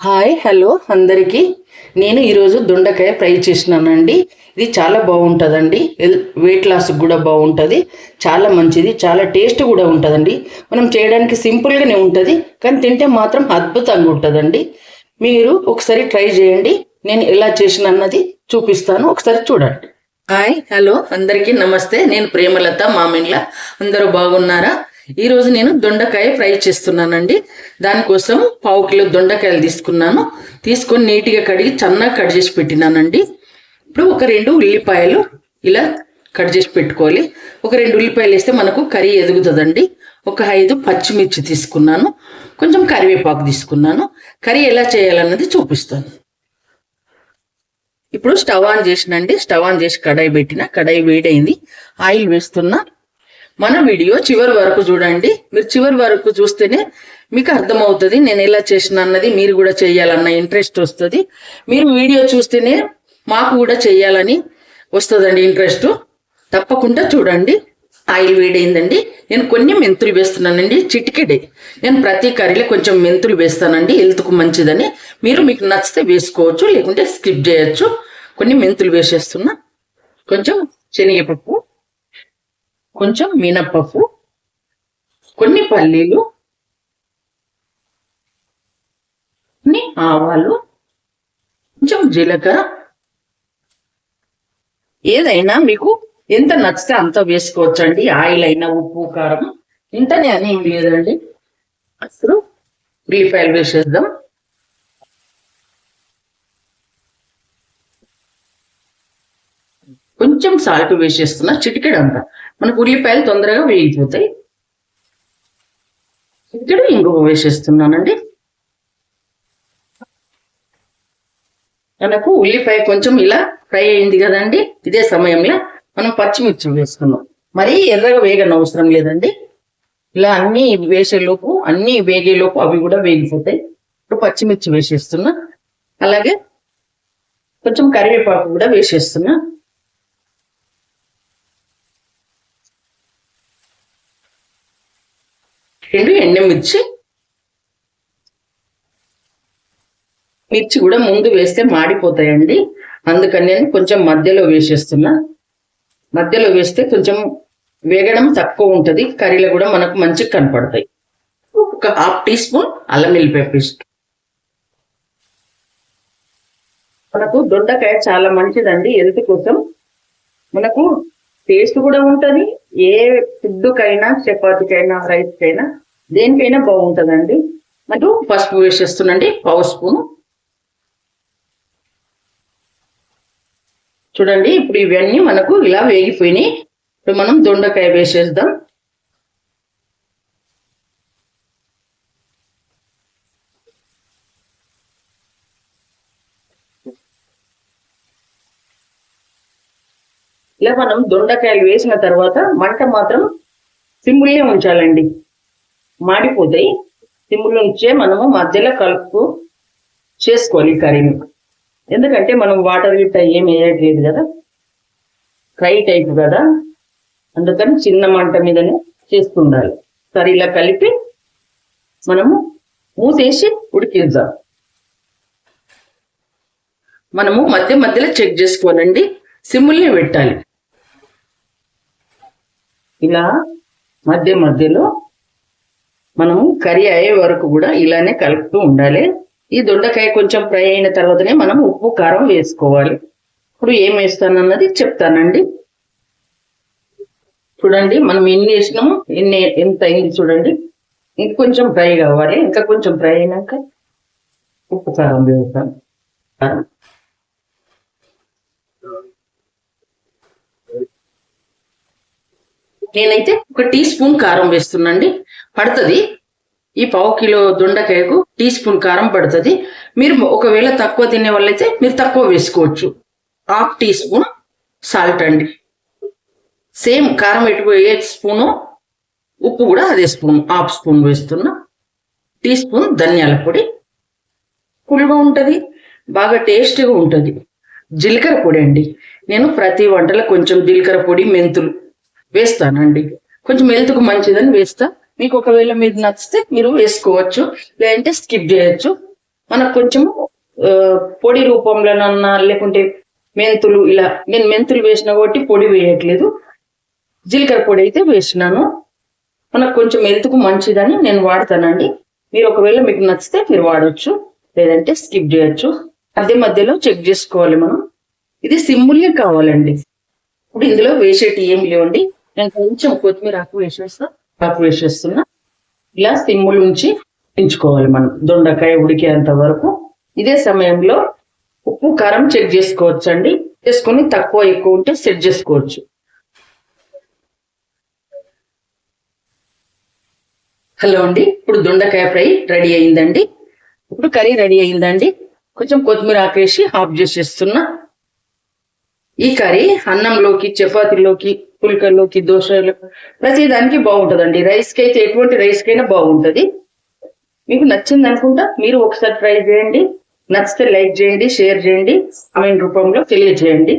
Hi hello అందరికీ. నేను ఈరోజు దొండకాయ ఫ్రై చేసినానండి. ఇది చాలా బాగుంటుందండి. వెయిట్ లాస్కి కూడా బాగుంటుంది. చాలా మంచిది చాలా టేస్ట్ కూడా ఉంటుందండి. మనం చేయడానికి సింపుల్గానే ఉంటుంది కానీ తింటే మాత్రం అద్భుతంగా ఉంటుందండి. మీరు ఒకసారి ట్రై చేయండి. నేను ఎలా చేసినన్నది చూపిస్తాను. ఒకసారి చూడండి. హాయ్ హలో అందరికీ నమస్తే. నేను ప్రేమలత మామిన్ల. అందరూ బాగున్నారా? ఈరోజు నేను దొండకాయ ఫ్రై చేస్తున్నానండి. దానికోసం పావు కిలో దొండకాయలు తీసుకున్నాను. తీసుకొని నీట్గా కడిగి చన్నగా కట్ చేసి పెట్టినానండి. ఇప్పుడు ఒక రెండు ఉల్లిపాయలు ఇలా కట్ చేసి పెట్టుకోవాలి. ఒక రెండు ఉల్లిపాయలు వేస్తే మనకు కర్రీ ఎదుగుతుందండి. ఒక ఐదు పచ్చిమిర్చి తీసుకున్నాను. కొంచెం కరివేపాకు తీసుకున్నాను. కర్రీ ఎలా చేయాలన్నది చూపిస్తాను. ఇప్పుడు స్టవ్ ఆన్ చేసినండి. స్టవ్ ఆన్ చేసి కడాయి పెట్టిన. కడాయి వేడైంది. ఆయిల్ వేస్తున్నా. మన వీడియో చివరి వరకు చూడండి. మీరు చివరి వరకు చూస్తేనే మీకు అర్థమవుతుంది నేను ఎలా చేసిన అన్నది మీరు కూడా చేయాలన్న ఇంట్రెస్ట్ వస్తుంది. మీరు వీడియో చూస్తేనే మాకు కూడా చేయాలని వస్తుందండి ఇంట్రెస్ట్ తప్పకుండా చూడండి. ఆయిల్ వేడైందండి. నేను కొన్ని మెంతులు వేస్తున్నానండి. చిటికెడే నేను ప్రతి కర్రీలో కొంచెం మెంతులు వేస్తానండి. హెల్త్కు మంచిదని. మీరు మీకు నచ్చితే వేసుకోవచ్చు లేకుంటే స్కిప్ చేయొచ్చు. కొన్ని మెంతులు వేసేస్తున్నా. కొంచెం శనగపప్పు. కొంచెం మినప్పప్పు కొన్ని పల్లీలు కొన్ని ఆవాలు కొంచెం జీలకర్ర. ఏదైనా మీకు ఎంత నచ్చితే అంత వేసుకోవచ్చండి. ఆయిల్ అయినా ఉప్పు కారం ఇంతనే అని ఏం లేదండి. అసలు ఉల్లిపాయలు వేసేద్దాం. కొంచెం సాల్ట్ వేసేస్తున్నా చిటికెడు అంతా మనకు ఉల్లిపాయలు తొందరగా వేగిపోతాయి. చిటికెడు ఇంకొక వేసేస్తున్నానండి. మనకు ఉల్లిపాయ కొంచెం ఇలా ఫ్రై అయింది కదండి ఇదే సమయంలో మనం పచ్చిమిర్చి వేసుకున్నాం మరీ ఎర్రగా వేగన అవసరం లేదండి. ఇలా అన్ని వేసేలోపు అన్ని వేగేలోపు అవి కూడా వేగిపోతాయి. ఇప్పుడు పచ్చిమిర్చి వేసేస్తున్నా. అలాగే కొంచెం కరివేపాకు కూడా వేసేస్తున్నా. రెండు ఎండ మిర్చి కూడా ముందు వేస్తే మాడిపోతాయండి. అందుకని నేను కొంచెం మధ్యలో వేసేస్తున్నా. మధ్యలో వేస్తే కొంచెం వేగడం తక్కువ ఉంటుంది. కర్రీలో కూడా మనకు మంచిగా కనపడతాయి. ఒక హాఫ్ టీ స్పూన్ అల్లం వెల్లిపాయ పేస్ట్. మనకు దొండకాయ చాలా మంచిదండి. హెల్త్ కోసం మనకు టేస్ట్ కూడా ఉంటుంది ఏ ఫుడ్కైనా చపాతీకైనా రైస్కైనా దేనికైనా బాగుంటుందండి. మరియు పసుపు వేసేస్తున్నాండి పావు స్పూన్. చూడండి ఇప్పుడు ఇవన్నీ మనకు ఇలా వేగిపోయినాయి. ఇప్పుడు మనం దొండకాయ వేసేద్దాం. ఇలా మనం దొండకాయలు వేసిన తర్వాత మంట మాత్రం సిమ్ముల్నే ఉంచాలండి. మాడిపోతాయి. సిమ్ముల్లో ఉంచే మనము మధ్యలో కలుపు చేసుకోవాలి కర్రీని. ఎందుకంటే మనం వాటర్ గిట్ట ఏం వేయట్లేదు కదా. ఫ్రై టైప్ కదా. అందుకని చిన్న మంట మీదనే చేస్తుండాలి సరే ఇలా కలిపి మనము మూసేసి ఉడికిద్దాం. మనము మధ్య మధ్యలో చెక్ చేసుకోవాలండి. సిమ్ముల్ని పెట్టాలి. ఇలా మధ్య మధ్యలో మనము కర్రీ అయ్యే వరకు కూడా ఇలానే కలుపుతూ ఉండాలి. ఈ దొండకాయ కొంచెం ఫ్రై అయిన తర్వాతనే మనం ఉప్పు కారం వేసుకోవాలి. ఇప్పుడు ఏం వేస్తానన్నది చెప్తానండి. చూడండి మనం ఎన్ని వేసినాము ఎన్ని ఎంత అయింది చూడండి. ఇంకొంచెం ఫ్రై కావాలి. ఇంకా కొంచెం ఫ్రై అయినాక ఉప్పు కారం వేస్తాను. నేనైతే ఒక టీ స్పూన్ కారం వేస్తున్నాండి. పడుతుంది. ఈ పావు కిలో దొండకాయకు టీ స్పూన్ కారం పడుతుంది. మీరు ఒకవేళ తక్కువ తినే వాళ్ళైతే మీరు తక్కువ వేసుకోవచ్చు. హాఫ్ టీ స్పూన్ సాల్ట్ అండి. సేమ్ కారం ఎటుపోయే స్పూను ఉప్పు కూడా అదే స్పూన్ హాఫ్ స్పూన్ వేస్తున్నా. టీ స్పూన్ ధనియాల పొడి. ఫుల్గా ఉంటుంది. బాగా టేస్టీగా ఉంటుంది. జీలకర్ర పొడి అండి. నేను ప్రతి వంటలో కొంచెం జీలకర్ర పొడి మెంతులు వేస్తానండి. కొంచెం హెల్త్కు మంచిదని వేస్తా. మీకు ఒకవేళ మీరు నచ్చితే మీరు వేసుకోవచ్చు. లేదంటే స్కిప్ చేయొచ్చు. మనకు కొంచెం పొడి రూపంలోనన్నా లేకుంటే మెంతులు ఇలా నేను మెంతులు వేసిన కాబట్టి పొడి వేయట్లేదు. జీలకర్ర పొడి అయితే వేసినాను. మనకు కొంచెం హెల్త్కు మంచిదని నేను వాడతానండి. మీరు ఒకవేళ మీకు నచ్చితే మీరు వాడొచ్చు. లేదంటే స్కిప్ చేయొచ్చు. మధ్య మధ్యలో చెక్ చేసుకోవాలి మనం. ఇది సింపుల్గా కావాలండి. ఇప్పుడు ఇందులో వేసేటి ఏం లేవండి. నేను కొంచెం కొత్తిమీర ఆకు వేసేస్తా. ఆకు వేసేస్తున్నా. ఇలా సిమ్ములు ఉంచి పెంచుకోవాలి మనం. దొండకాయ ఉడికేంత వరకు. ఇదే సమయంలో ఉప్పు కారం చెక్ చేసుకోవచ్చు అండి చేసుకొని తక్కువ ఎక్కువ ఉంటే సెట్ చేసుకోవచ్చు. హలో అండి. ఇప్పుడు దొండకాయ ఫ్రై రెడీ అయిందండి. ఇప్పుడు కర్రీ రెడీ అయిందండి. కొంచెం కొత్తిమీర ఆకేసి ఆఫ్ చేసేస్తున్నా. ఈ కర్రీ అన్నంలోకి చపాతీలోకి పుల్కల్లోకి దోశలు. ప్రతి దానికి బాగుంటుందండి. రైస్కి అయితే ఎటువంటి రైస్కైనా బాగుంటుంది. మీకు నచ్చింది అనుకుంటా మీరు ఒకసారి ట్రై చేయండి. నచ్చితే లైక్ చేయండి షేర్ చేయండి. కామెంట్ రూపంలో తెలియజేయండి.